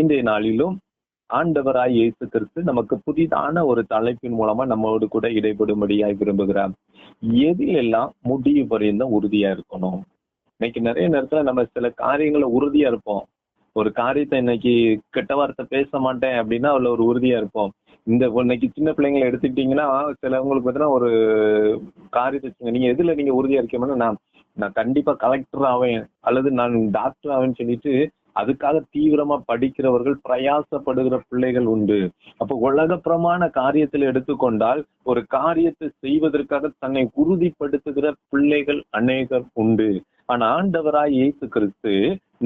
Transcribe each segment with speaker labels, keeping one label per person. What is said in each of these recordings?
Speaker 1: இன்றைய நாளிலும் ஆண்டவராய் இயேசு கிறிஸ்து நமக்கு புதிதான ஒரு தலைப்பின் மூலமா நம்மோடு கூட இடைபடும்படியாய் விரும்புகிறார். எதிலெல்லாம் முடிவு பரியந்தம் உறுதியா இருக்கணும்? இன்னைக்கு நிறைய நேரத்துல நம்ம சில காரியங்களை உறுதியா இருப்போம். ஒரு காரியத்தை இன்னைக்கு கெட்ட வார்த்தை பேச மாட்டேன் அப்படின்னா அதுல ஒரு உறுதியா இருப்போம். இந்த இன்னைக்கு சின்ன பிள்ளைங்களை எடுத்துக்கிட்டீங்கன்னா சிலவங்களுக்கு பார்த்தீங்கன்னா ஒரு காரியத்தை வச்சுங்க நீங்க எதுல நீங்க உறுதியா இருக்கீங்கன்னா நான் நான் கண்டிப்பா கலெக்டர் ஆவேன். அல்லது நான் டாக்டர் ஆவேன்னு சொல்லிட்டு அதுக்காக தீவிரமா படிக்கிறவர்கள் பிரயாசப்படுகிற பிள்ளைகள் உண்டு. அப்போ உலகப்புறமான காரியத்தில் எடுத்துக்கொண்டால் ஒரு காரியத்தை செய்வதற்காக தன்னை உறுதிப்படுத்துகிற பிள்ளைகள் அநேகர் உண்டு. ஆனா ஆண்டவராய் இயேசு கிறிஸ்து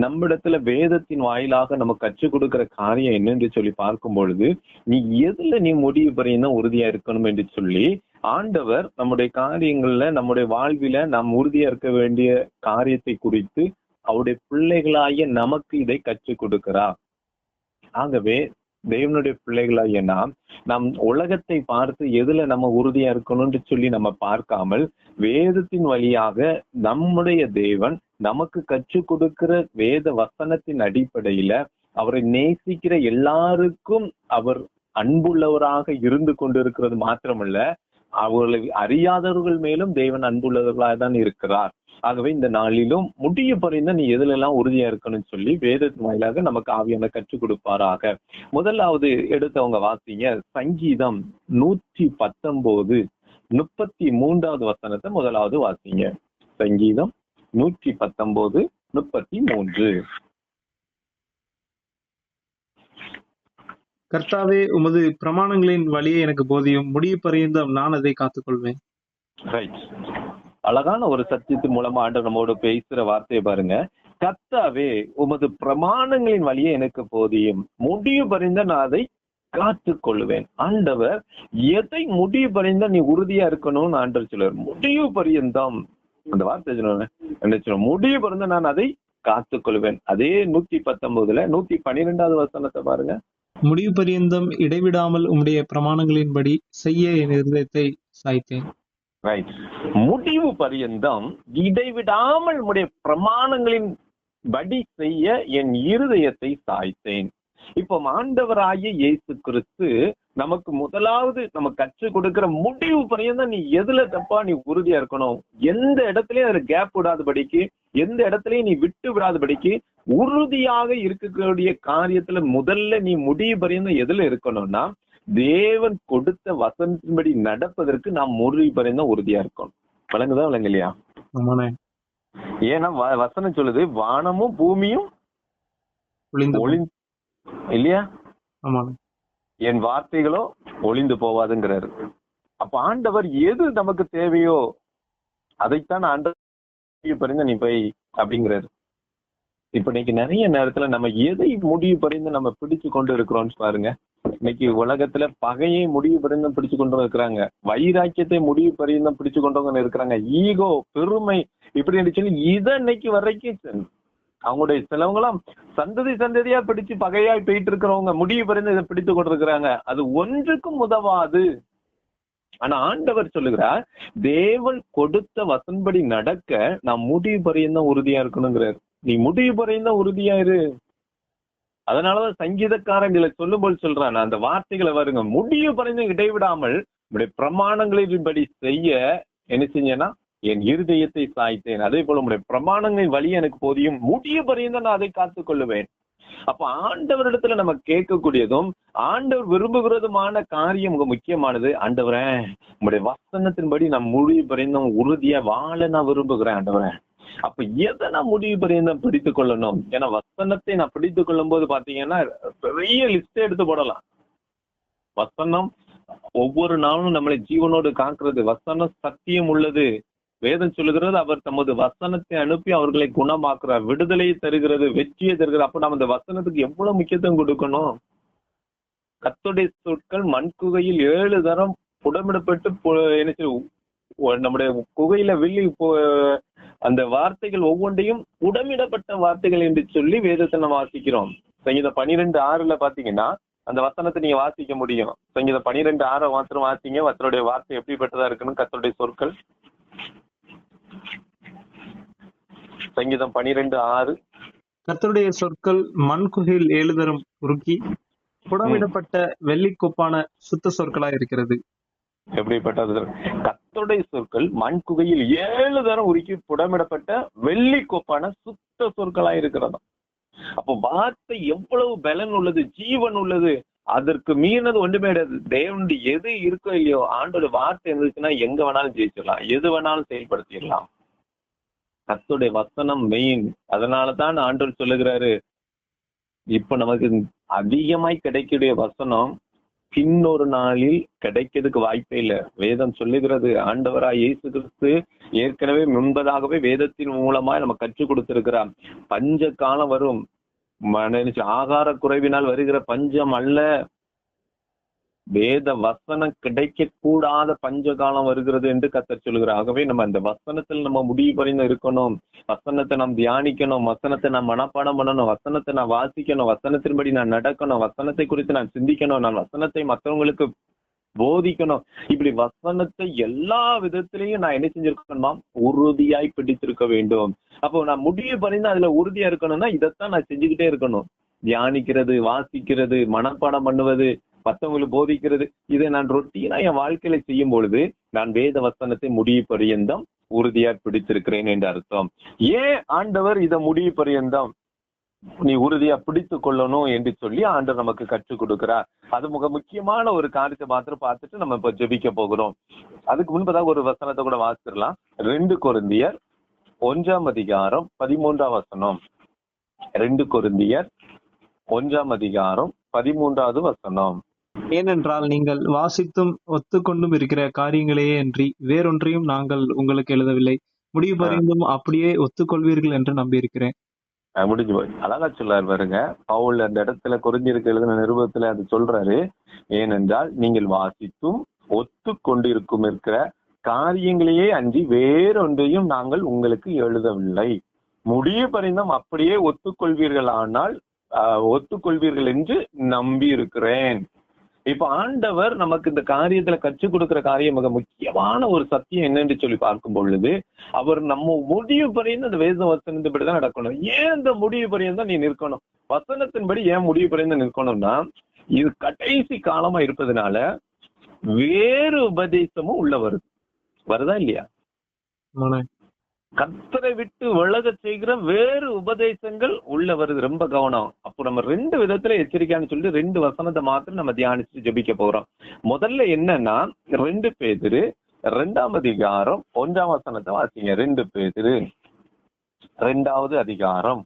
Speaker 1: நம்மிடத்துல வேதத்தின் வாயிலாக நம்ம கற்றுக் கொடுக்கிற காரியம் என்னென்று சொல்லி பார்க்கும் பொழுது நீ எதுல நீ முடிவு பெறையும் உறுதியா இருக்கணும் என்று சொல்லி ஆண்டவர் நம்முடைய காரியங்கள்ல நம்முடைய வாழ்வில நாம் உறுதியா இருக்க வேண்டிய காரியத்தை குறித்து அவருடைய பிள்ளைகளாகிய நமக்கு இதை கற்றுக் கொடுக்கிறார் ஆகவே தேவனுடைய பிள்ளைகளாகிய நாம் நம் உலகத்தை பார்த்து எதுல நம்ம உறுதியா இருக்கணும்னு சொல்லி நம்ம பார்க்காமல் வேதத்தின் வழியாக நம்முடைய தேவன் நமக்கு கற்றுக் கொடுக்கிற வேத வசனத்தின் அடிப்படையில அவரை நேசிக்கிற எல்லாருக்கும் அவர் அன்புள்ளவராக இருந்து கொண்டிருக்கிறது மாத்திரமல்ல அவர்களை அறியாதவர்கள் மேலும் தேவன் அன்புள்ளவர்களாக தான் இருக்கிறார். ஆகவே இந்த நாளிலும் முடிய பறிந்த நீ எதுல எல்லாம் உறுதியா இருக்கணும்னு சொல்லி வேதத்தின் வாயிலாக நமக்கு ஆவியான கற்றுக் கொடுப்பாராக. முதலாவது எடுத்தவங்க வாசிங்க. சங்கீதம் நூற்றி பத்தொன்பது முப்பத்தி மூன்றாவது வசனத்தை முதலாவது வாசிங்க. சங்கீதம் நூற்றி பத்தொன்பது முப்பத்தி மூன்று.
Speaker 2: கர்த்தாவே உமது பிரமாணங்களின் வழியை எனக்கு போதியும். முடிவு பரியந்தம் நான் அதை காத்துக்கொள்வேன்.
Speaker 1: ரைட் அழகான ஒரு சத்தியத்தின் மூலமா ஆண்டு நம்மோட பேசுற வார்த்தையை பாருங்க. கர்த்தாவே உமது பிரமாணங்களின் வழியை எனக்கு போதியும். முடிவு பறிந்த நான் அதை காத்து கொள்வேன் ஆண்டவர் எதை முடிவு பறிந்த நீ உறுதியா இருக்கணும்னு ஆண்டவர் சொல்லுவார் முடிவு பரியந்தம் அந்த வார்த்தை சொல்லுவேன் என்ன முடிவு பறிந்த நான் அதை காத்துக்கொள்வேன். அதே நூத்தி பத்தொன்பதுல நூத்தி பன்னிரெண்டாவது வசனத்தை பாருங்க.
Speaker 2: முடிவு பரியந்தம் இடைவிடாமல் உம்முடைய பிரமாணங்களின்படி செய்ய என் இருதயத்தை சாய்த்தேன்.
Speaker 1: ரைட் முடிவு பரியந்தம் இடைவிடாமல் உடைய பிரமாணங்களின் படி செய்ய என் இருதயத்தை சாய்த்தேன். இப்போ ஆண்டவராகிய இயேசு கிறிஸ்து நமக்கு முதலாவது நம்ம கற்றுக் கொடுக்கிற முடிவு பரியந்தம் நீ எதுல தப்பா நீ உறுதியா இருக்கணும்? எந்த இடத்துலயும் அது கேப் விடாதபடிக்கு எந்த இடத்துலயும் நீ விட்டு விடாதபடிக்கு உறுதியாக இருக்கக்கூடிய காரியத்துல முதல்ல நீ முடிவு பரியந்தம் எதுல இருக்கணும்னா தேவன் கொடுத்த வசனத்தின்படி நடப்பதற்கு நாம் முடிவு பரியந்தம் உறுதியா இருக்கணும். விளங்குதா விளங்க இல்லையா ஏன்னா வசனம் சொல்லுது வானமும் பூமியும் இல்லையா? என் வார்த்தைகளோ ஒளிந்து போவாதுங்கிறாரு. அப்ப ஆண்டவர் எது நமக்கு தேவையோ அதைத்தான் ஆண்டவர் முடிவு பறிந்து நீ போய் அப்படிங்கிறாரு. இப்ப இன்னைக்கு நிறைய நேரத்துல நம்ம எதை முடிவு பறிந்து நம்ம பிடிச்சு கொண்டு இருக்கிறோம்னு பாருங்க. இன்னைக்கு உலகத்துல பகையை முடிவு பறிந்தும் பிடிச்சு கொண்டு இருக்கிறாங்க. வைராக்கியத்தை முடிவு பறிந்தும் பிடிச்சு கொண்டவங்க இருக்கிறாங்க. ஈகோ பெருமை இப்படி சொல்லி இதை இன்னைக்கு வரைக்கும் அவங்களுடைய சிலவங்களாம் சந்ததி சந்ததியா பிடிச்சு பகையாய் போயிட்டு இருக்கிறவங்க முடிவு பறிந்து இதை பிடித்து கொண்டிருக்கிறாங்க அது ஒன்றுக்கும் உதவாது. ஆனா ஆண்டவர் சொல்லுகிறார் தேவன் கொடுத்த வசன்படி நடக்க நான் முடிவு பரியந்தம் உறுதியா இருக்கணுங்கிறார். நீ முடிவு பரியந்தம் உறுதியா இரு. அதனாலதான் சங்கீதக்காரன் சொல்லும்போது சொல்றான் அந்த வார்த்தைகளை வருங்க முடிவு பறிந்தும் இடைவிடாமல் உடைய பிரமாணங்களின்படி செய்ய என்ன செஞ்சேன்னா என் இருதயத்தை சாய்த்தேன். அதே போல உடைய பிரமாணங்களின் வழி எனக்கு போதியும். முடிய பரியந்தம் நான் அதை காத்துக் கொள்ளுவேன் அப்ப ஆண்டவரிடத்துல நம்ம கேட்கக்கூடியதும் ஆண்டவர் விரும்புகிறதுமான காரியம் முக்கியமானது. ஆண்டவரே உங்களுடைய வசனத்தின்படி நான் முடிவு பிறந்தும் உறுதியா வாழ நான் விரும்புகிறேன் ஆண்டவரே. அப்ப எதை நான் முடிவு பறிந்தும் பிடித்துக் கொள்ளணும்? ஏன்னா வசனத்தை நான் பிடித்துக் கொள்ளும் போது பாத்தீங்கன்னா பெரிய லிஸ்ட் எடுத்து போடலாம். வசனம் ஒவ்வொரு நாளும் நம்மளை ஜீவனோடு காக்குறது. வசனம் சத்தியம் உள்ளது. வேதம் சொல்லுகிறது அவர் தமது வசனத்தை அனுப்பி அவர்களை குணமாக்குறார். விடுதலையை தருகிறது வெற்றியை தருகிறது. அப்ப நம்ம இந்த வசனத்துக்கு எவ்வளவு முக்கியத்துவம் கொடுக்கணும்? கத்துடைய சொற்கள் மண் குகையில் ஏழு தரம் புடமிடப்பட்டு என்ன நம்முடைய குகையில வில்லி அந்த வார்த்தைகள் ஒவ்வொன்றையும் புடமிடப்பட்ட வார்த்தைகள் என்று சொல்லி வேதத்தை நம்ம வாசிக்கிறோம். சங்கீதம் பனிரெண்டு ஆறுல பாத்தீங்கன்னா அந்த வசனத்தை நீங்க வாசிக்க முடியும். சங்கீதம் பனிரெண்டு ஆறை மாத்திரம் வாசிங்க. வத்தருடைய வார்த்தை எப்படிப்பட்டதா இருக்கணும்? கத்தருடைய சொற்கள் சங்கீதம் பனிரெண்டு ஆறு.
Speaker 2: கர்த்தருடைய சொற்கள் மண் குகையில் ஏழு தரம் உருக்கி புடமிடப்பட்ட வெள்ளிக்கொப்பான சுத்த சொற்களாய் இருக்கிறது.
Speaker 1: எப்படிப்பட்டது? கத்தோடைய சொற்கள் மண் குகையில் ஏழு தரம் உருக்கி புடமிடப்பட்ட வெள்ளி கோப்பான சுத்த சொற்களா இருக்கிறதா. அப்போ வார்த்தை எவ்வளவு பலன் உள்ளது ஜீவன் உள்ளது அதற்கு மீறினது ஒன்றுமே கிடையாது. தேவனுடைய எது இருக்கோ இல்லையோ ஆண்டோட வார்த்தை இருந்துச்சுன்னா எங்க வேணாலும் ஜெயிச்சிடலாம் எது வேணாலும் செயல்படுத்திடலாம். கத்துடைய வசனம் மெயின் அதனாலதான் ஆண்டவர் சொல்லுகிறாரு இப்ப நமக்கு அதிகமாய் கிடைக்கக்கூடிய வசனம் பின்னொரு நாளில் கிடைக்கிறதுக்கு வாய்ப்பே இல்லை. வேதம் சொல்லுகிறது ஆண்டவராய் இயேசு கிறிஸ்து ஏற்கனவே முன்பதாகவே வேதத்தின் மூலமா நம்ம கற்றுக் கொடுத்திருக்கிறார். பஞ்ச காலம் வரும். ஆகார குறைவினால் வருகிற பஞ்சம் அல்ல. வேத வசனம் கிடைக்க கூடாத பஞ்ச காலம் வருகிறது என்று கத்தர் சொல்கிறார் ஆகவே நம்ம அந்த வசனத்தில் நம்ம முடிவு பறிந்து இருக்கணும். வசனத்தை நாம் தியானிக்கணும். வசனத்தை நான் மனப்பாடம் பண்ணணும். வசனத்தை நான் வாசிக்கணும். வசனத்தின்படி நான் நடக்கணும். வசனத்தை குறித்து நான் சிந்திக்கணும். நான் வசனத்தை மற்றவங்களுக்கு போதிக்கணும். இப்படி வசனத்தை எல்லா விதத்திலையும் நான் என்ன செஞ்சிருக்கணுமா உறுதியாய் பிடித்திருக்க வேண்டும். அப்போ நான் முடிவு பண்ணிந்து அதுல உறுதியா இருக்கணும்னா இதைத்தான் நான் செஞ்சுக்கிட்டே இருக்கணும். தியானிக்கிறது வாசிக்கிறது மனப்பாடம் பண்ணுவது மற்றவங்களுக்கு போதிக்கிறது. இதை நான் ரொட்டீனா என் வாழ்க்கையில செய்யும் பொழுது நான் வேத வசனத்தை முடிவு பரியந்தம் உறுதியா பிடித்திருக்கிறேன் என்று அர்த்தம். ஏன் ஆண்டவர் இதை முடிவு பரியந்தம்? நீ உறுதியா பிடித்து கொள்ளணும் என்று சொல்லி ஆண்டவர் நமக்கு கற்றுக் கொடுக்கிறார். அது மிக முக்கியமான ஒரு காரியத்தை மாத்திரம் பார்த்துட்டு நம்ம இப்ப ஜெபிக்க போகிறோம். அதுக்கு முன்பதாக ஒரு வசனத்தை கூட வாசிச்சிடலாம். ரெண்டு குருந்தியர் ஒன்றாம் அதிகாரம் பதிமூன்றாம் வசனம். ரெண்டு குருந்தியர் ஒன்றாம் அதிகாரம் பதிமூன்றாவது வசனம்.
Speaker 2: ஏனென்றால் நீங்கள் வாசித்தும் ஒத்துக்கொண்டும் இருக்கிற காரியங்களையே அன்றி வேறொன்றையும் நாங்கள் உங்களுக்கு எழுதவில்லை. முடிவு பரிந்தும் அப்படியே ஒத்துக்கொள்வீர்கள் என்று நம்பியிருக்கிறேன்.
Speaker 1: அஹ் முடிஞ்சு போய் அழகா சொல்லார் பாருங்க. பவுல் அந்த இடத்துல குறிஞ்சிருக்கு எழுதின நிருபத்துல அது சொல்றாரு. ஏனென்றால் நீங்கள் வாசித்தும் ஒத்து கொண்டிருக்கும் இருக்கிற காரியங்களையே அன்றி வேறொன்றையும் நாங்கள் உங்களுக்கு எழுதவில்லை. முடிவு பரிந்தம் அப்படியே ஒத்துக்கொள்வீர்கள் ஆனால் ஒத்துக்கொள்வீர்கள் என்று நம்பி இருக்கிறேன் இப்ப ஆண்டவர் நமக்கு இந்த காரியத்துல கற்றுக் கொடுக்கிற காரியம் மிக முக்கியமான ஒரு சத்தியம் என்னன்னு சொல்லி பார்க்கும் பொழுது அவர் நம்ம முடிவு பரியந்த அந்த வேத வசனத்தின்படிதான் நடக்கணும். ஏன் இந்த முடிவு பரியந்தம் நீ நிற்கணும்? வசனத்தின்படி ஏன் முடிவு பரியந்தம் நிற்கணும்னா இது கடைசி காலமா இருப்பதனால வேறு உபதேசமும் உள்ள வருது. வருதா இல்லையா? கர்த்தரை விட்டு விலகச் செய்கிற வேறு உபதேசங்கள் உள்ள வருது. ரொம்ப கவனம். அப்போ நம்ம ரெண்டு விதத்துல எச்சரிக்கையான்னு சொல்லிட்டு ரெண்டு வசனத்தை மாத்திரம் நம்ம தியானிச்சு ஜெபிக்க போறோம். முதல்ல என்னன்னா ரெண்டு பேதிரு ரெண்டாம் அதிகாரம் ஒன்றாம் வசனத்தை வாசிங்க. ரெண்டு பேதிரு ரெண்டாவது அதிகாரம்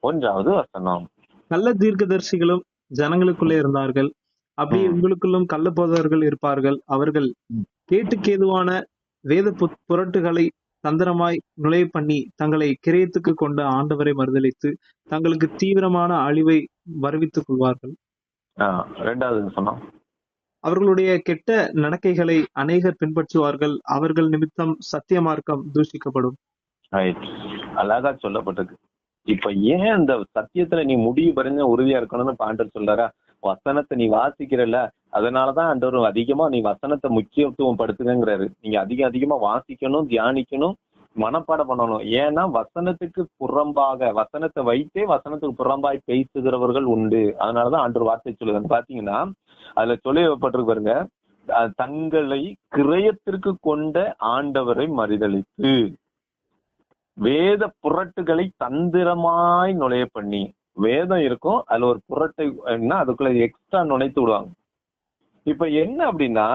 Speaker 1: ஒன்றாவது வசனம்.
Speaker 2: நல்ல தீர்க்கதரிசிகளும் ஜனங்களுக்குள்ளே இருந்தார்கள். அப்படி. உங்களுக்குள்ளும் கள்ள போதகர்கள் இருப்பார்கள். அவர்கள். கேட்டுக்கேதுவான வேத புரட்டுகளை தந்திரமாய் நுழைய பண்ணி தங்களை கிரயத்துக்கு கொண்ட ஆண்டவரை மறுதலித்து தங்களுக்கு தீவிரமான அழிவை வருவித்துக் கொள்வார்கள்.
Speaker 1: ரெண்டாவது வசனம்
Speaker 2: அவர்களுடைய கெட்ட நடக்கைகளை அநேகர் பின்பற்றுவார்கள். அவர்கள் நிமித்தம் சத்திய மார்க்கம் தூஷிக்கப்படும்.
Speaker 1: அழகா சொல்லப்பட்டிருக்கு. இப்ப ஏன் இந்த சத்தியத்துல நீ முடிவு பறிஞ்ச உறுதியா இருக்கணும்னு பாண்டர் சொல்றாரா? வசனத்தை நீ வாசிக்கிறல்ல. அதனாலதான் ஆண்டவர் அதிகமா நீ வசனத்தை முக்கியத்துவம் படுத்துங்கிறாரு நீங்க அதிகம் அதிகமா வாசிக்கணும் தியானிக்கணும் மனப்பாடம் பண்ணணும். ஏன்னா வசனத்துக்கு புறம்பாக வசனத்தை வைத்தே வசனத்துக்கு புறம்பாய் பேசுகிறவர்கள் உண்டு. அதனாலதான் ஆண்டவர் வார்த்தை சொல்லுது. பாத்தீங்கன்னா அதுல சொல்லப்பட்டிருக்கு பாருங்க தங்களை கிரயத்திற்கு கொண்ட ஆண்டவரை மறுதளித்து வேத புரட்டுகளை தந்திரமாய் நுழைய பண்ணி வேதம் இருக்கும் அதுல ஒரு புரட்டை என்ன அதுக்குள்ள எக்ஸ்ட்ரா நுழைத்து விடுவாங்க. இப்ப என்ன அப்படின்னா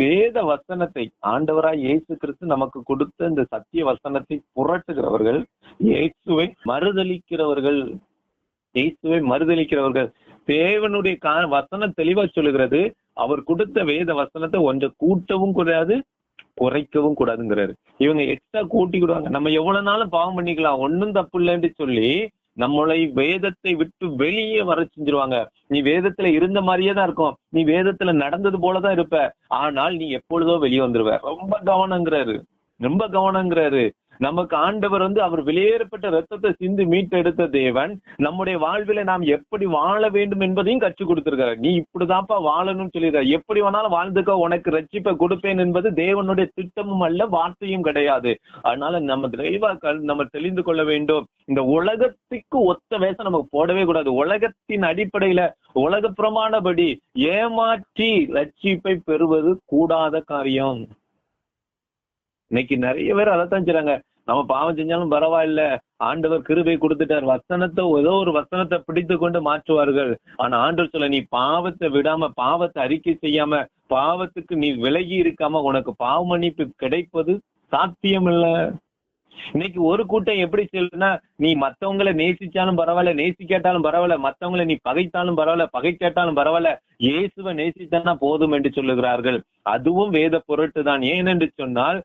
Speaker 1: வேத வசனத்தை ஆண்டவராய் இயேசு கிறிஸ்து நமக்கு கொடுத்த இந்த சத்திய வசனத்தை புரட்டுகிறவர்கள் இயேசுவை மறுதளிக்கிறவர்கள் இயேசுவை மறுதளிக்கிறவர்கள் தேவனுடைய கா வசனம் தெளிவா சொல்லுகிறது அவர் கொடுத்த வேத வசனத்தை கொஞ்சம் கூட்டவும் கூடாது குறைக்கவும் கூடாதுங்கிறாரு. இவங்க எக்ஸ்ட்ரா கூட்டிக்கிடுவாங்க நம்ம எவ்வளவு நாளும் பாவம் பண்ணிக்கலாம் ஒண்ணும் தப்பு இல்லைன்னு சொல்லி நம்மளை வேதத்தை விட்டு வெளியே வர செஞ்சிருவாங்க. நீ வேதத்துல இருந்த மாதிரியே தான் இருக்கும். நீ வேதத்துல நடந்தது போலதான் இருப்ப. ஆனால் நீ எப்பொழுதோ வெளியே வந்துருவ. ரொம்ப கவனங்கிறாரு. ரொம்ப கவனங்கிறாரு. நமக்கு ஆண்டவர் வந்து அவர் வெளியேறப்பட்ட ரத்தத்தை சிந்து மீட்டெடுத்த தேவன். நம்முடைய வாழ்வில நாம் எப்படி வாழ வேண்டும் என்பதையும் கற்றுக் கொடுத்திருக்கிறார். நீ இப்படிதான்ப்பா வாழணும்னு சொல்லிடுற எப்படி வேணாலும் வாழ்ந்துக்க உனக்கு ரட்சிப்பை கொடுப்பேன் என்பது தேவனுடைய திட்டமும் அல்ல வார்த்தையும் கிடையாது. அதனால நம்ம தெளிவா நம்ம தெளிந்து கொள்ள வேண்டும். இந்த உலகத்துக்கு ஒத்த வேஷம் நமக்கு போடவே கூடாது. உலகத்தின் அடிப்படையில உலக பிரமாணபடி ஏமாற்றி ரட்சிப்பை பெறுவது கூடாத காரியம். இன்னைக்கு நிறைய பேர் அதைத்தான் செய்றாங்க. நம்ம பாவம் செஞ்சாலும் பரவாயில்ல. ஆண்டவர் கிருபை கொடுத்துட்டார். வசனத்தை ஏதோ ஒரு வசனத்தை பிடித்து கொண்டு மாற்றுவார்கள். ஆனா ஆண்டவர் சொல்ல நீ பாவத்தை விடாம பாவத்தை அறிக்கை செய்யாம பாவத்துக்கு நீ விலகி இருக்காம உனக்கு பாவமன்னிப்பு கிடைப்பது சாத்தியம் இல்லை இன்னைக்கு ஒரு கூட்டம் எப்படி சொல்லுன்னா நீ மத்தவங்களை நேசிச்சாலும் பரவாயில்ல நேசிக்காட்டாலும் பரவாயில்ல மத்தவங்களை நீ பகைத்தாலும் பரவாயில்ல பகைக்காட்டாலும் பரவாயில்ல இயேசுவை நேசித்தானா போதும் என்று சொல்லுகிறார்கள். அதுவும் வேத பொருட்டு தான். ஏனென்று சொன்னால்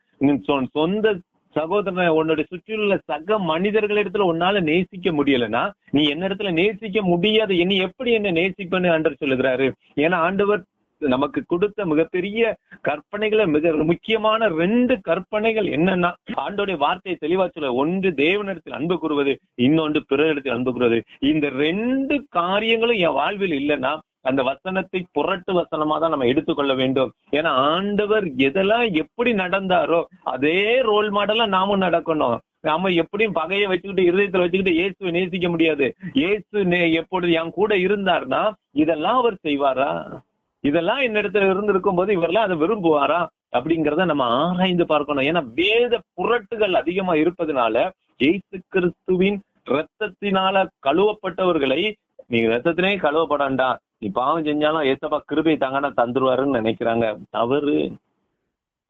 Speaker 1: சொந்த சகோதரனை உன்னுடைய சுற்றியுள்ள சக மனிதர்களிடத்துல உன்னால நேசிக்க முடியலன்னா நீ என்ன இடத்துல நேசிக்க முடியாது. என்ன எப்படி என்ன நேசிப்பேன்னு ஆண்டவர் சொல்லுகிறாரு. ஏன்னா ஆண்டவர் நமக்கு கொடுத்த மிகப்பெரிய கற்பனைகளை மிக முக்கியமான ரெண்டு கற்பனைகள் என்னன்னா ஆண்டோடைய வார்த்தையை தெளிவா சொல்ல ஒன்று தேவனிடத்தில் அன்பு கூறுவது இன்னொன்று பிறரிடத்தில் அன்பு கூறுவது. இந்த ரெண்டு காரியங்களும் என் வாழ்வில் இல்லைன்னா அந்த வசனத்தை புரட்டு வசனமா தான் நம்ம எடுத்துக்கொள்ள வேண்டும். ஏன்னா ஆண்டவர் எதெல்லாம் எப்படி நடந்தாரோ அதே ரோல் மாடலா நாமும் நடக்கணும். நாம எப்படியும் பகையை வச்சுக்கிட்டு இருதயத்துல வச்சுக்கிட்டு இயேசுவை நேசிக்க முடியாது. இயேசு நே- எப்பொழுது என் கூட இருந்தார்னா இதெல்லாம் அவர் செய்வாரா? இதெல்லாம் என்னிடத்துல இருந்திருக்கும் போது இவரெல்லாம் அதை விரும்புவாரா? அப்படிங்கிறத நம்ம ஆராய்ந்து பார்க்கணும். ஏன்னா வேத புரட்டுகள் அதிகமா இருப்பதனால ஏசு கிறிஸ்துவின் ரத்தத்தினால கழுவப்பட்டவர்களை நீ ரத்தத்திலே கழுவப்படாண்டா. நீ பாவம் செஞ்சாலும் ஏசப்பா கிருபை தாங்கன்னா தந்துருவாருன்னு நினைக்கிறாங்க. தவறு.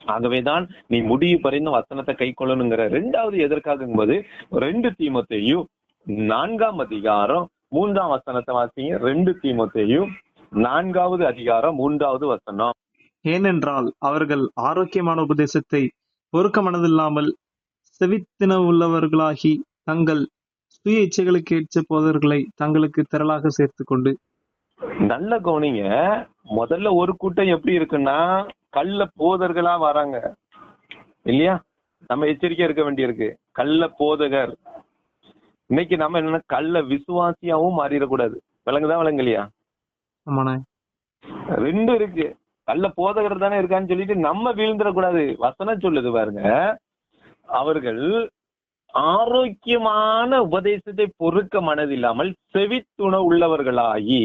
Speaker 1: ஆகவேதான் நீ முடிவு பறிந்த வசனத்தை கை கொள்ளணுங்கிற ரெண்டாவது எதற்காகும் போது ரெண்டு தீமத்தையும் நான்காம் அதிகாரம் மூன்றாம் வசனத்தை வாசிங்க. ரெண்டு தீமத்தையும் நான்காவது அதிகாரம் மூன்றாவது வசனம்.
Speaker 2: ஏனென்றால் அவர்கள் ஆரோக்கியமான உபதேசத்தை பொறுக்க மனதில்லாமல் செவித்தின உள்ளவர்களாகி தங்கள் சுய இச்சைகளுக்கு ஏற்ற போதர்களை தங்களுக்கு திரளாக சேர்த்துக் கொண்டு
Speaker 1: நல்ல கவனிங்க முதல்ல ஒரு கூட்டம் எப்படி இருக்குன்னா கள்ள போதர்களா வராங்க. இல்லையா? நம்ம எச்சரிக்கையா இருக்க வேண்டியிருக்கு. கள்ள போதகர். இன்னைக்கு நம்ம என்னன்னா கள்ள விசுவாசியாவும் மாறிடக்கூடாது. விளங்குதா விளங்கலையா?
Speaker 2: ஆமாண்ணே.
Speaker 1: ரெண்டும் இருக்கு. நல்ல போதகர் தானே இருக்கான்னு சொல்லிட்டு நம்ம வீழ்ந்துடக்கூடாது. வசனம் சொல்லுது பாருங்க. அவர்கள் ஆரோக்கியமான உபதேசத்தை பொறுக்க மனதில்லாமல் செவித்துண உள்ளவர்களாகி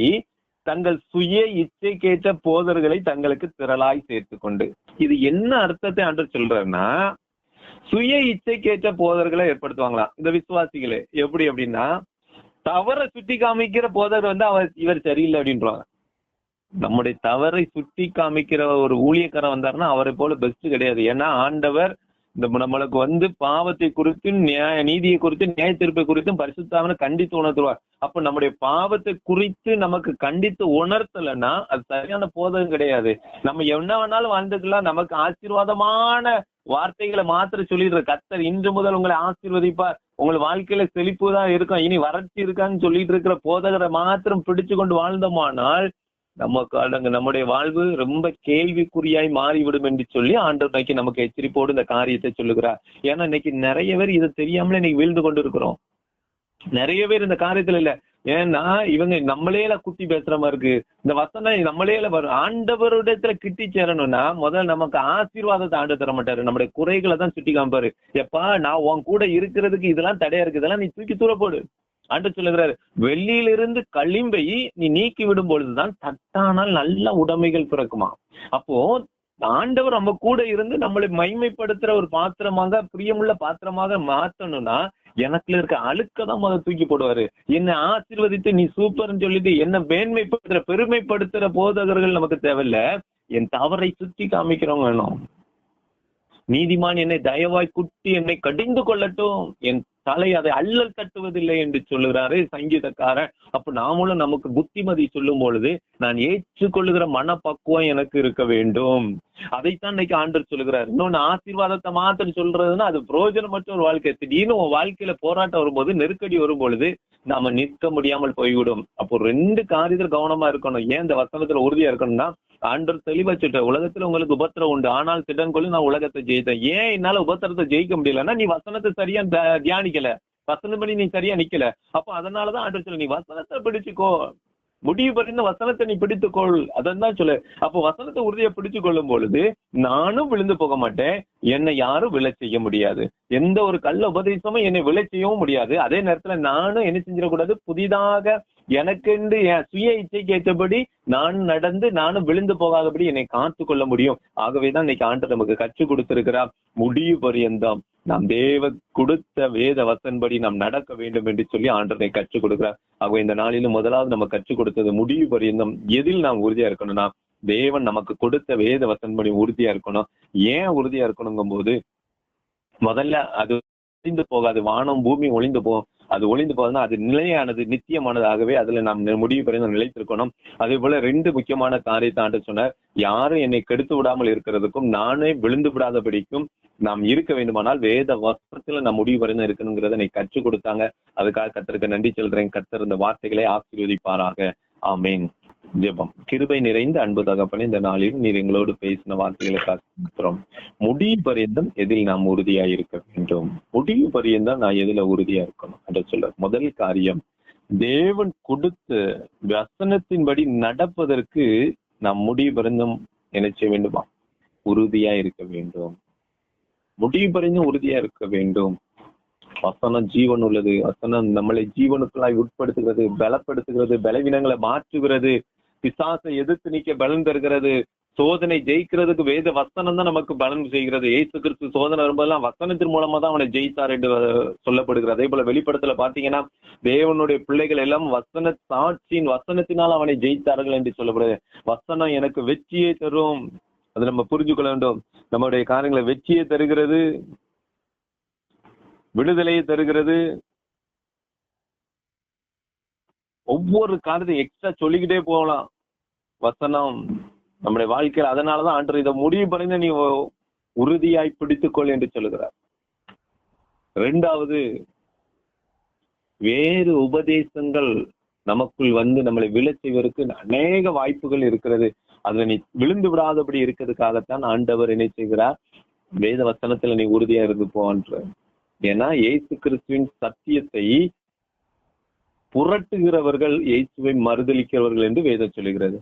Speaker 1: தங்கள் சுய இச்சைக்கேற்ற போதர்களை தங்களுக்கு திரளாய் சேர்த்து கொண்டு இது என்ன அர்த்தத்தை அன்று சொல்றேன்னா சுய இச்சைக்கேற்ற போதர்களை ஏற்படுத்துவாங்களாம். இந்த விசுவாசிகளே எப்படி அப்படின்னா தவற சுட்டி காமிக்கிற போதர் வந்து அவர் இவர் சரியில்லை அப்படின்றாங்க. நம்முடைய தவறை சுட்டி காமிக்கிற ஒரு ஊழியக்காரன் வந்தாருன்னா அவரை போல பெஸ்ட் கிடையாது. ஏன்னா ஆண்டவர் இந்த நம்மளுக்கு வந்து பாவத்தை குறித்து நியாய நீதியை குறித்து நியாய தீர்ப்பை குறித்தும் பரிசுத்தாவனை கண்டித்து உணர்த்துவார். அப்ப நம்முடைய பாவத்தை குறித்து நமக்கு கண்டித்து உணர்த்தலைன்னா அது சரியான போதகம் கிடையாது. நம்ம என்ன வேணாலும் வாழ்ந்துக்கலாம். நமக்கு ஆசீர்வாதமான வார்த்தைகளை மாத்திர சொல்லிடுற கத்தர் இன்று முதல் உங்களை ஆசீர்வதிப்பார். உங்கள் வாழ்க்கையில செழிப்பு தான் இருக்கும். இனி வறட்சி இருக்கான்னு சொல்லிட்டு இருக்கிற போதகரை மாத்திரம் பிடிச்சு கொண்டு வாழ்ந்தோமானால் நமக்கு நம்முடைய வாழ்வு ரொம்ப கேள்விக்குறியாய் மாறிவிடும் என்று சொல்லி ஆண்டவர் நோக்கி நமக்கு எச்சரிப்போடு இந்த காரியத்தை சொல்லுகிறார். ஏன்னா இன்னைக்கு நிறைய பேர் இதை தெரியாமலே இன்னைக்கு வீழ்ந்து கொண்டு இருக்கிறோம் நிறைய பேர் இந்த காரியத்துல இல்ல. ஏன்னா இவங்க நம்மளே குத்தி பேசுற மாதிரி இருக்கு. இந்த வசனம் நம்மளே வரும். ஆண்டவரிடத்துல கிட்டி சேரணும்னா முதல்ல நமக்கு ஆசீர்வாதத்தை ஆண்டு தர மாட்டாரு. நம்முடைய குறைகளை தான் சுட்டி காமிப்பாரு. எப்பா நான் உன் கூட இருக்கிறதுக்கு இதெல்லாம் தடையா இருக்கு. இதெல்லாம் நீ தூக்கி தூர போடு. அன்று சொல்லுகிறாரு வெள்ளியிலிருந்து களிம்பை நீ நீக்கி விடும் பொழுதுதான் தட்டானால் நல்ல உடைமைகள் பிறக்குமா? அப்போ ஆண்டவர் நம்ம கூட இருந்து நம்மளை மைமைப்படுத்துற ஒரு பாத்திரமாக பிரியமுள்ள பாத்திரமாக மாத்தணும்னா எனக்குல இருக்க அழுக்க தான் அதை தூக்கி போடுவாரு. என்னை ஆசீர்வதித்து நீ சூப்பர்னு சொல்லிட்டு என்ன மேன்மைப்படுத்துற பெருமைப்படுத்துற போதகர்கள் நமக்கு தேவையில்ல. என் தவறை சுத்தி காமிக்கிறவங்க வேணும். நீதிமான் என்னை தயவாய் குட்டி என்னை கடிந்து கொள்ளட்டும். என் தலை அதை அல்லல் தட்டுவதில்லை என்று சொல்லுகிறாரு சங்கீதக்காரன். அப்ப நாமளும் நமக்கு புத்திமதி சொல்லும் பொழுது நான் ஏற்றுக்கொள்ளுகிற மனப்பக்குவம் எனக்கு இருக்க வேண்டும். அதைத்தான் இன்னைக்கு ஆண்டர் சொல்லுகிறார். இன்னொன்னு ஆசீர்வாதத்தை மாத்திரம் சொல்றதுன்னா அது பிரயோஜனமற்ற ஒரு வாழ்க்கை. திடீர்னு உன் வாழ்க்கையில போராட்டம் வரும்போது நெருக்கடி வரும்பொழுது நாம நிற்க முடியாமல் போய்விடும். அப்போ ரெண்டு காரியத்தில் கவனமா இருக்கணும். ஏன் இந்த வசனத்துல உறுதியா இருக்கணும்னா ஆண்டவர் தெளிவா சொல்ற உலகத்துல உங்களுக்கு உபத்திரம் உண்டு. ஆனால் திடன் கொள்ளு நான் உலகத்தை ஜெயித்தேன். ஏன் என்னால உபத்திரத்தை ஜெயிக்க முடியலன்னா நீ வசனத்தை சரியா த- தியானிக்கல. பண்ணி நீ சரியா நிக்கல. அப்ப அதனாலதான் ஆண்டவர் சொல்ல நீ வசனத்தை பிடிச்சுக்கோ. முடிவு பறிந்த வசனத்தை நீ பிடித்துக்கொள். அதான் சொல்லு. அப்போ வசனத்தை உறுதியை பிடிச்சு கொள்ளும் பொழுது நானும் விழுந்து போக மாட்டேன். என்னை யாரும் விழ செய்ய முடியாது. எந்த ஒரு கள்ள உபதேசமும் என்னை விழ செய்யவும் முடியாது. அதே நேரத்துல நானும் என்ன செஞ்சிடக்கூடாது? புதிதாக எனக்கென்று என் சுய இச்சைக்கு ஏற்றபடி நான் நடந்து நானும் விழுந்து போகாதபடி என்னை காத்து கொள்ள முடியும். ஆகவேதான் இன்னைக்கு ஆண்டு நமக்கு கற்றுக் கொடுத்திருக்கிறார். முடிவு பரியந்தம். நாம் தேவ கொடுத்த வேத வசன்படி நாம் நடக்க வேண்டும் என்று சொல்லி ஆண்டனை கற்றுக் கொடுக்கிறார். ஆகவே இந்த நாளிலும் முதலாவது நம்ம கற்றுக் கொடுத்தது முடிவு பரியந்தம். எதில் நாம் உறுதியா இருக்கணும்னா தேவன் நமக்கு கொடுத்த வேத வசன்படி உறுதியா இருக்கணும். ஏன் உறுதியா இருக்கணுங்கும் போது முதல்ல அது ஒளிந்து போகாது. வானம் பூமி ஒளிந்து போகும். அது ஒளிந்து போதுன்னா அது நிலையானது நித்தியமானதாகவே அதுல நாம் முடிவு பெற நிலைத்திருக்கணும். அதே போல ரெண்டு முக்கியமான காரியத்தை ஆண்டு சொன்னார். யாரும் என்னை கெடுத்து விடாமல் இருக்கிறதுக்கும் நானே விழுந்து விடாதபடிக்கும் நாம் இருக்க வேண்டுமானால் வேத வஸ்திரத்துல நாம் முடிவு வரைந்து இருக்கணுங்கிறத என்னை கற்றுக் கொடுத்தாங்க. அதுக்காக கத்தருக்கு நன்றி செல்றேன் கத்தர் இந்த வார்த்தைகளை ஆசீர்வதிப்பாராக. ஆமேன். ஜெபம். கிருபை நிறைந்த அன்பு தகப்பனே இந்த நாளில் நீர் எங்களோடு பேசின வார்த்தைகளை ஸ்தோத்திரம். முடிவு பரியந்தம் எதில் நாம் உறுதியா இருக்க வேண்டும்? முடிவு பரியந்தம் நான் எதுல உறுதியா இருக்கணும் என்று சொல்ல முதல் காரியம் தேவன் கொடுத்த வசனத்தின்படி நடப்பதற்கு நாம் முடிவு பரிந்தும் என்ன செய்ய வேண்டுமா? உறுதியா இருக்க வேண்டும். முடிவு பரியந்தம் உறுதியா இருக்க வேண்டும். வசனம் ஜீவன் உள்ளது. வசனம் நம்மளை ஜீவனுக்குள்ளாய் உட்படுத்துகிறது பலப்படுத்துகிறது பலவீனங்களை மாற்றுகிறது. பிசாசை எதிர்த்து நிக்க பலன் தருகிறது. சோதனை ஜெயிக்கிறதுக்கு வேத வசனம் தான் நமக்கு பலன் செய்கிறது. ஏசு கிறிஸ்து சோதனை வரும்போதெல்லாம் வசனத்தின் மூலமா தான் அவனை ஜெயித்தார் என்று சொல்லப்படுகிறது. அதே போல வெளிப்படத்துல பாத்தீங்கன்னா தேவனுடைய பிள்ளைகள் எல்லாம் வசன சாட்சியின் வசனத்தினால் அவனை ஜெயித்தார்கள் என்று சொல்லப்படுது வசனம் எனக்கு வெற்றியை தரும். அதை நம்ம புரிஞ்சு கொள்ள வேண்டும். நம்முடைய காரியங்களை வெற்றியை தருகிறது. விடுதலையை தருகிறது. ஒவ்வொரு காரியத்தையும் எக்ஸ்ட்ரா சொல்லிக்கிட்டே போகலாம். வசனம் நம்முடைய வாழ்க்கையில் அதனாலதான் ஆண்டு இதை முடிவு பண்ணி நீ உறுதியாய் பிடித்துக்கொள் என்று சொல்லுகிறார். ரெண்டாவது வேறு உபதேசங்கள் நமக்குள் வந்து நம்மளை விழ செய்வதற்கு அநேக வாய்ப்புகள் இருக்கிறது. அதுல நீ விழுந்து விடாதபடி இருக்கிறதுக்காகத்தான் ஆண்டவர் என்ன செய்கிறார்? வேத வசனத்துல நீ உறுதியா இருந்து போன்ற ஏன்னா ஏசு கிறிஸ்துவின் சத்தியத்தை புரட்டுகிறவர்கள் இயேசுவை மறுதளிக்கிறவர்கள் என்று வேதம் சொல்லுகிறது.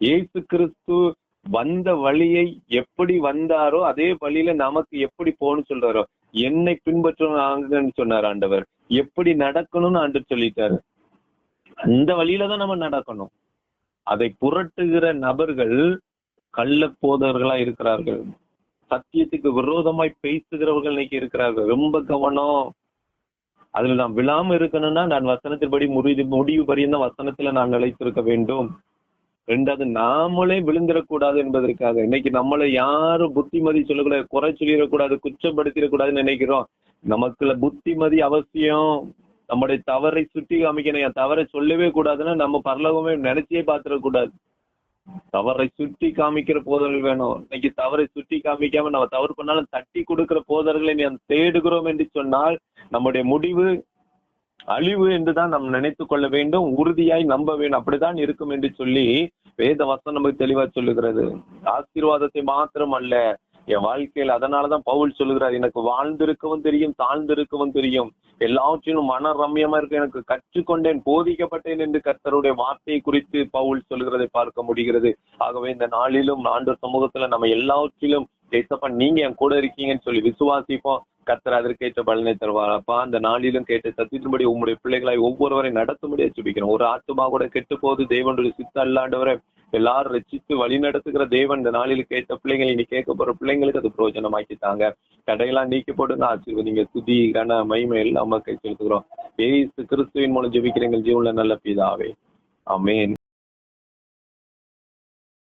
Speaker 1: இயேசு கிறிஸ்து வந்த வழியை எப்படி வந்தாரோ அதே வழியில நமக்கு எப்படி போகணும்னு சொல்றாரோ என்னை பின்பற்றணும் சொன்னார் ஆண்டவர். எப்படி நடக்கணும்னு ஆண்டு சொல்லிட்டாரு. அந்த வழியில தான் நம்ம நடக்கணும். அதை புரட்டுகிற நபர்கள் கள்ள போதவர்களா இருக்கிறார்கள். சத்தியத்துக்கு விரோதமாய் பேசுகிறவர்கள் இன்னைக்கு இருக்கிறார்கள். ரொம்ப கவனம். அதுல நான் விழாம இருக்கணும்னா நான் வசனத்தின்படி முடிவு முடிவு பரியந்த வசனத்துல நான் நிலைத்திருக்க வேண்டும். ரெண்டாவது நாமளே விழுந்துடக்கூடாது என்பதற்காக. இன்னைக்கு நம்மளை யாரும் புத்திமதி சொல்லக்கூடாது குறை சொல்லிடக்கூடாது குச்சப்படுத்திடக்கூடாதுன்னு நினைக்கிறோம். நமக்குள்ள புத்திமதி அவசியம். நம்முடைய தவறை சுட்டி காமிக்கணும். என் தவறை சொல்லவே கூடாதுன்னா நம்ம பரலோகமே நினைச்சே பார்த்திடக்கூடாது. தவறை சுட்டி காமிக்கிற போதர்கள் வேணும். இன்னைக்கு தவறை சுட்டி காமிக்காம நம்ம தவறு பண்ணாலும் தட்டி கொடுக்கிற போதர்களை நாம் தேடுகிறோம் என்று சொன்னால் நம்முடைய முடிவு அழிவு என்றுதான் நாம் நினைத்துக் கொள்ள வேண்டும். உறுதியாய் நம்ப வேண்டும். அப்படித்தான் இருக்கும் என்று சொல்லி வேத வசனம் நமக்கு தெளிவா சொல்லுகிறது. ஆசீர்வாதத்தை மாத்திரம் அல்ல. என் வாழ்க்கையில் அதனாலதான் பவுல் சொல்லுகிறார் எனக்கு வாழ்ந்திருக்கவும் தெரியும் தாழ்ந்திருக்கவும் தெரியும். எல்லாவற்றிலும் மன ரம்யமா இருக்க எனக்கு கற்றுக்கொண்டேன் போதிக்கப்பட்டேன் என்று கர்த்தருடைய வார்த்தையை குறித்து பவுல் சொல்லுகிறதை பார்க்க முடிகிறது. ஆகவே இந்த நாளிலும் ஆண்டு சமூகத்துல நம்ம எல்லாவற்றிலும் ஏசப்பா நீங்க என் கூட இருக்கீங்கன்னு சொல்லி விசுவாசிப்போம். கர்த்தர் அதற்கேற்ற பலனை தருவார் அப்பா அந்த நாளிலும் கேட்ட சத்தியத்தின்படி உங்களுடைய பிள்ளைகளாய் ஒவ்வொருவரை நடத்தும்படி சுபிக்கிறோம் ஒரு ஆத்துமா கூட கெட்டு போது தெய்வனுடைய சித்த அல்லாண்டவரை எல்லாரும் ரசித்து வழி நடத்துகிற தேவன் இந்த நாளில் கேட்ட பிள்ளைங்க இனி கேட்க போற பிள்ளைங்களுக்கு அது பிரயோஜனமாக்கி தாங்க தடையெல்லாம் நீக்கி ஆச்சு ஆசீர்வதிங்க துதி கன மகிமை எல்லாம் மக்கள் செலுத்துகிறோம். ஏசு கிறிஸ்துவின் மூலம் ஜெபிக்கிறீங்க ஜீவன்ல நல்ல பிதாவே. அமேன்